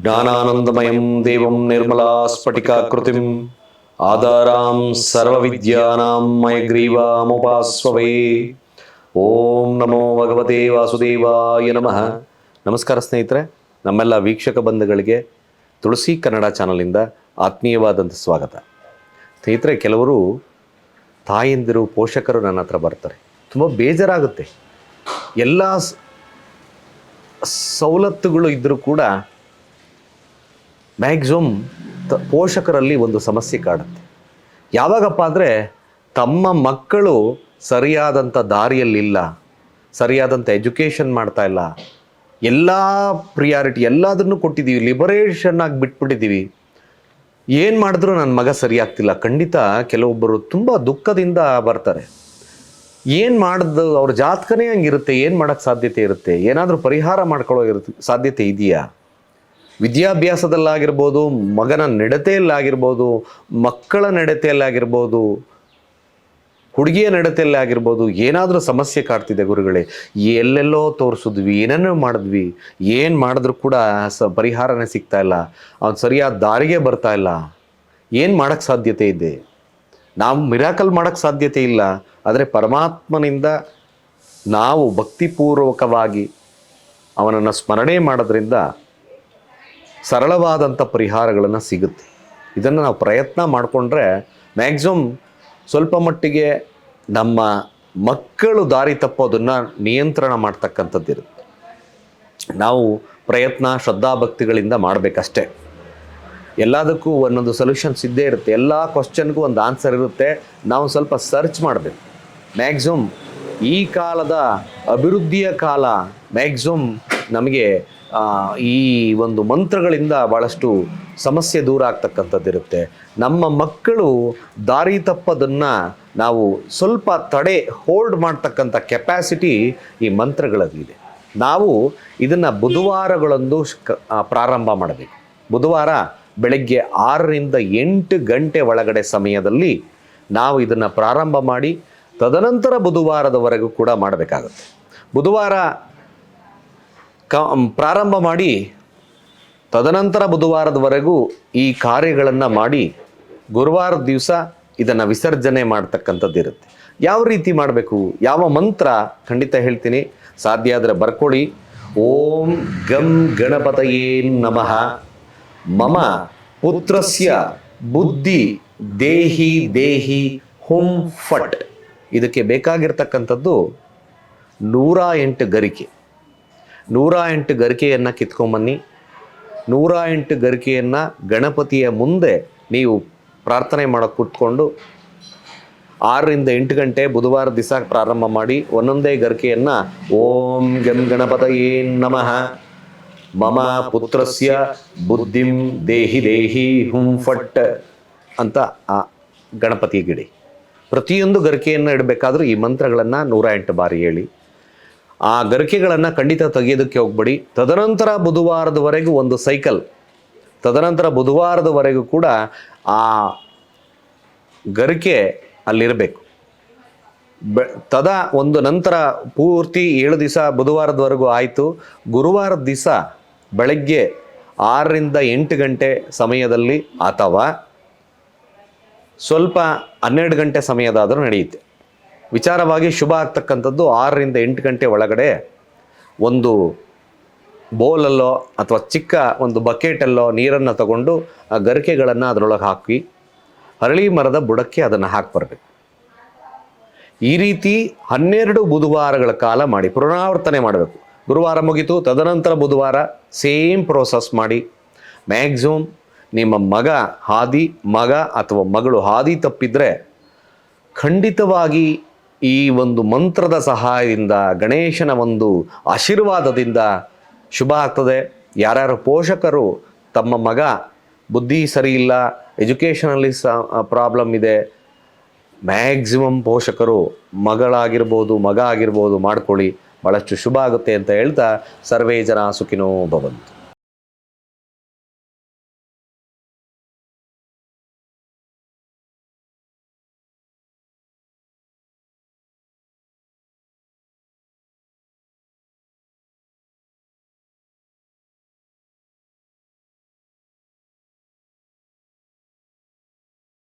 ಜ್ಞಾನಾನಂದಮಯಂ ದೇವಂ ನಿರ್ಮಲಾ ಸ್ಫಟಿಕಾಕೃತಿಂ ಆಧಾರಾಂ ಸರ್ವವಿದ್ಯಾನಾಂ ಮಯಗ್ರೀವಾಮುಪಾಸ್ವವೇ ಓಂ ನಮೋ ಭಗವತೆ ವಾಸುದೇವಾಯ ನಮಃ ನಮಸ್ಕಾರ ಸ್ನೇಹಿತರೆ, ನಮ್ಮೆಲ್ಲ ವೀಕ್ಷಕ ಬಂಧುಗಳಿಗೆ ತುಳಸಿ ಕನ್ನಡ ಚಾನಲಿಂದ ಆತ್ಮೀಯವಾದಂಥ ಸ್ವಾಗತ. ಸ್ನೇಹಿತರೆ, ಕೆಲವರು ತಾಯಂದಿರು ಪೋಷಕರು ನನ್ನ ಹತ್ರ ಬರ್ತಾರೆ. ತುಂಬ ಬೇಜಾರಾಗುತ್ತೆ. ಎಲ್ಲ ಸವಲತ್ತುಗಳು ಇದ್ದರೂ ಕೂಡ ಮ್ಯಾಕ್ಸಿಮಮ್ ಪೋಷಕರಲ್ಲಿ ಒಂದು ಸಮಸ್ಯೆ ಕಾಡುತ್ತೆ. ಯಾವಾಗಪ್ಪ ಅಂದರೆ ತಮ್ಮ ಮಕ್ಕಳು ಸರಿಯಾದಂಥ ದಾರಿಯಲ್ಲಿಲ್ಲ, ಸರಿಯಾದಂಥ ಎಜುಕೇಷನ್ ಮಾಡ್ತಾ ಇಲ್ಲ, ಎಲ್ಲ ಪ್ರಿಯಾರಿಟಿ ಎಲ್ಲದನ್ನು ಕೊಟ್ಟಿದ್ದೀವಿ ಲಿಬರೇಷನ್ ಆಗಿ ಬಿಟ್ಬಿಟ್ಟಿದ್ದೀವಿ. ಏನು ಮಾಡಿದ್ರು ನನ್ನ ಮಗ ಸರಿಯಾಗ್ತಿಲ್ಲ. ಖಂಡಿತ ಕೆಲವೊಬ್ಬರು ತುಂಬ ದುಃಖದಿಂದ ಬರ್ತಾರೆ. ಏನು ಮಾಡಿದ್ದು ಅವ್ರ ಜಾತಕನೇ ಹಂಗಿರುತ್ತೆ. ಏನು ಮಾಡೋಕ್ಕೆ ಸಾಧ್ಯತೆ ಇರುತ್ತೆ? ಏನಾದರೂ ಪರಿಹಾರ ಮಾಡ್ಕೊಳ್ಳೋ ಇರುತ್ತೆ, ಸಾಧ್ಯತೆ ಇದೆಯಾ? ವಿದ್ಯಾಭ್ಯಾಸದಲ್ಲಾಗಿರ್ಬೋದು, ಮಗನ ನಡತೆಯಲ್ಲಾಗಿರ್ಬೋದು, ಮಕ್ಕಳ ನಡತೆಯಲ್ಲಾಗಿರ್ಬೋದು, ಹುಡುಗಿಯ ನಡತೆಯಲ್ಲೇ ಆಗಿರ್ಬೋದು ಏನಾದರೂ ಸಮಸ್ಯೆ ಕಾಡ್ತಿದೆ ಗುರುಗಳೇ. ಎಲ್ಲೆಲ್ಲೋ ತೋರಿಸಿದ್ವಿ, ಏನೇನೋ ಮಾಡಿದ್ವಿ. ಏನು ಮಾಡಿದ್ರೂ ಕೂಡ ಸ ಪರಿಹಾರನೇ ಸಿಗ್ತಾ ಇಲ್ಲ. ಅವ್ನು ಸರಿಯಾದ ದಾರಿಗೆ ಬರ್ತಾ ಇಲ್ಲ. ಏನು ಮಾಡೋಕ್ಕೆ ಸಾಧ್ಯತೆ ಇದೆ? ನಾವು ಮಿರಾಕಲ್ ಮಾಡೋಕ್ಕೆ ಸಾಧ್ಯತೆ ಇಲ್ಲ. ಆದರೆ ಪರಮಾತ್ಮನಿಂದ ನಾವು ಭಕ್ತಿಪೂರ್ವಕವಾಗಿ ಅವನನ್ನು ಸ್ಮರಣೆ ಮಾಡೋದ್ರಿಂದ ಸರಳವಾದಂಥ ಪರಿಹಾರಗಳನ್ನು ಸಿಗುತ್ತೆ. ಇದನ್ನು ನಾವು ಪ್ರಯತ್ನ ಮಾಡಿಕೊಂಡ್ರೆ ಮ್ಯಾಕ್ಸಿಮಮ್ ಸ್ವಲ್ಪ ಮಟ್ಟಿಗೆ ನಮ್ಮ ಮಕ್ಕಳು ದಾರಿ ತಪ್ಪೋದನ್ನು ನಿಯಂತ್ರಣ ಮಾಡ್ತಕ್ಕಂಥದ್ದಿರುತ್ತೆ ನಾವು ಪ್ರಯತ್ನ ಶ್ರದ್ಧಾಭಕ್ತಿಗಳಿಂದ ಮಾಡಬೇಕಷ್ಟೇ. ಎಲ್ಲದಕ್ಕೂ ಒಂದೊಂದು ಸೊಲ್ಯೂಷನ್ಸ್ ಇದ್ದೇ ಇರುತ್ತೆ. ಎಲ್ಲ ಕ್ವಶನ್ಗೂ ಒಂದು ಆನ್ಸರ್ ಇರುತ್ತೆ. ನಾವು ಸ್ವಲ್ಪ ಸರ್ಚ್ ಮಾಡಬೇಕು. ಮ್ಯಾಕ್ಸಿಮಮ್ ಈ ಕಾಲದ ಅಭಿವೃದ್ಧಿಯ ಕಾಲ ಮ್ಯಾಕ್ಸಿಮಮ್ ನಮಗೆ ಈ ಒಂದು ಮಂತ್ರಗಳಿಂದ ಭಾಳಷ್ಟು ಸಮಸ್ಯೆ ದೂರ ಆಗ್ತಕ್ಕಂಥದ್ದಿರುತ್ತೆ ನಮ್ಮ ಮಕ್ಕಳು ದಾರಿ ತಪ್ಪದನ್ನು ನಾವು ಸ್ವಲ್ಪ ತಡೆ ಹೋಲ್ಡ್ ಮಾಡ್ತಕ್ಕಂಥ ಕೆಪ್ಯಾಸಿಟಿ ಈ ಮಂತ್ರಗಳಲ್ಲಿದೆ ನಾವು ಇದನ್ನು ಬುಧವಾರಗಳಂದು ಪ್ರಾರಂಭ ಮಾಡಬೇಕು. ಬುಧವಾರ ಬೆಳಗ್ಗೆ ಆರರಿಂದ ಎಂಟು ಗಂಟೆ ಒಳಗಡೆ ಸಮಯದಲ್ಲಿ ನಾವು ಇದನ್ನು ಪ್ರಾರಂಭ ಮಾಡಿ ತದನಂತರ ಬುಧವಾರದವರೆಗೂ ಕೂಡ ಮಾಡಬೇಕಾಗುತ್ತೆ. ಬುಧವಾರ ಕ ಪ್ರಾರಂಭ ಮಾಡಿ ತದನಂತರ ಬುಧವಾರದವರೆಗೂ ಈ ಕಾರ್ಯಗಳನ್ನು ಮಾಡಿ ಗುರುವಾರದ ದಿವಸ ಇದನ್ನು ವಿಸರ್ಜನೆ ಮಾಡ್ತಕ್ಕಂಥದ್ದು ಇರುತ್ತೆ. ಯಾವ ರೀತಿ ಮಾಡಬೇಕು? ಯಾವ ಮಂತ್ರ? ಖಂಡಿತ ಹೇಳ್ತೀನಿ. ಸಾಧ್ಯ ಆದರೆ ಬರ್ಕೊಳ್ಳಿ. ಓಂ ಗಂ ಗಣಪತಯೇ ನಮಃ. ಮಮ ಪುತ್ರಸ್ಯ ಬುದ್ಧಿ ದೇಹಿ ದೇಹಿ ಹುಂ ಫಟ್. ಇದಕ್ಕೆ ಬೇಕಾಗಿರ್ತಕ್ಕಂಥದ್ದು ನೂರ ಎಂಟು ಗರಿಕೆ. ನೂರ ಎಂಟು ಗರಿಕೆಯನ್ನು ಕಿತ್ಕೊಂಬನ್ನಿ. ನೂರ ಎಂಟು ಗರಿಕೆಯನ್ನು ಗಣಪತಿಯ ಮುಂದೆ ನೀವು ಪ್ರಾರ್ಥನೆ ಮಾಡೋಕ್ಕೆ ಕೂತ್ಕೊಂಡು ಆರರಿಂದ ಎಂಟು ಗಂಟೆ ಬುಧವಾರ ದಿವಸ ಪ್ರಾರಂಭ ಮಾಡಿ ಒಂದೊಂದೇ ಗರಿಕೆಯನ್ನು ಓಂ ಗಂ ಗಣಪತಯೇ ನಮಃ. ಮಮ ಪುತ್ರಸ್ಯ ಬುದ್ಧಿಂ ದೇಹಿ ದೇಹಿ ಹುಂ ಫಟ್ ಅಂತ ಆ ಗಣಪತಿ ಗಿಡಿ. ಪ್ರತಿಯೊಂದು ಗರಿಕೆಯನ್ನು ಇಡಬೇಕಾದ್ರೂ ಈ ಮಂತ್ರಗಳನ್ನು ನೂರ ಎಂಟು ಬಾರಿ ಹೇಳಿ. ಆ ಗರಿಕೆಗಳನ್ನು ಖಂಡಿತ ತೆಗೆಯೋದಕ್ಕೆ ಹೋಗ್ಬೇಡಿ. ತದನಂತರ ಬುಧವಾರದವರೆಗೂ ಒಂದು ಸೈಕಲ್. ತದನಂತರ ಬುಧವಾರದವರೆಗೂ ಕೂಡ ಆ ಗರಿಕೆ ಅಲ್ಲಿರಬೇಕು. ಬೆ, ತದ ಒಂದು ನಂತರ ಪೂರ್ತಿ ಏಳು ದಿವಸ ಬುಧವಾರದವರೆಗೂ ಆಯಿತು. ಗುರುವಾರದ ದಿವಸ ಬೆಳಗ್ಗೆ ಆರರಿಂದ ಎಂಟು ಗಂಟೆ ಸಮಯದಲ್ಲಿ ಅಥವಾ ಸ್ವಲ್ಪ ಹನ್ನೆರಡು ಗಂಟೆ ಸಮಯದಾದರೂ ನಡೆಯುತ್ತೆ. ವಿಚಾರವಾಗಿ ಶುಭ ಆಗ್ತಕ್ಕಂಥದ್ದು ಆರರಿಂದ ಎಂಟು ಗಂಟೆ ಒಳಗಡೆ ಒಂದು ಬೋಲಲ್ಲೋ ಅಥವಾ ಚಿಕ್ಕ ಒಂದು ಬಕೆಟಲ್ಲೋ ನೀರನ್ನು ತಗೊಂಡು ಆ ಗರಿಕೆಗಳನ್ನು ಅದರೊಳಗೆ ಹಾಕಿ ಅರಳಿ ಮರದ ಬುಡಕ್ಕೆ ಅದನ್ನು ಹಾಕಿ ಬರಬೇಕು. ಈ ರೀತಿ ಹನ್ನೆರಡು ಬುಧವಾರಗಳ ಕಾಲ ಮಾಡಿ ಪುನರಾವರ್ತನೆ ಮಾಡಬೇಕು. ಗುರುವಾರ ಮುಗೀತು, ತದನಂತರ ಬುಧವಾರ ಸೇಮ್ ಪ್ರೋಸೆಸ್ ಮಾಡಿ, ಮ್ಯಾಕ್ಸಿಮಮ್ ನಿಮ್ಮ ಮಗ ಹಾದಿ, ಮಗ ಅಥವಾ ಮಗಳು ಹಾದಿ ತಪ್ಪಿದ್ರೆ ಖಂಡಿತವಾಗಿ ಈ ಒಂದು ಮಂತ್ರದ ಸಹಾಯದಿಂದ, ಗಣೇಶನ ಒಂದು ಆಶೀರ್ವಾದದಿಂದ ಶುಭ ಆಗ್ತದೆ. ಯಾರ್ಯಾರು ಪೋಷಕರು ತಮ್ಮ ಮಗ ಬುದ್ಧಿ ಸರಿ ಇಲ್ಲ, ಎಜುಕೇಷನಲ್ಲಿ ಸ ಪ್ರಾಬ್ಲಮ್ ಇದೆ, ಮ್ಯಾಕ್ಸಿಮಮ್ ಪೋಷಕರು ಮಗಳಾಗಿರ್ಬೋದು, ಮಗ ಆಗಿರ್ಬೋದು ಮಾಡ್ಕೊಳ್ಳಿ. ಭಾಳಷ್ಟು ಶುಭ ಆಗುತ್ತೆ ಅಂತ ಹೇಳ್ತಾ ಸರ್ವೇ ಜನ ಸುಖಿನೋ ಭವಂತು.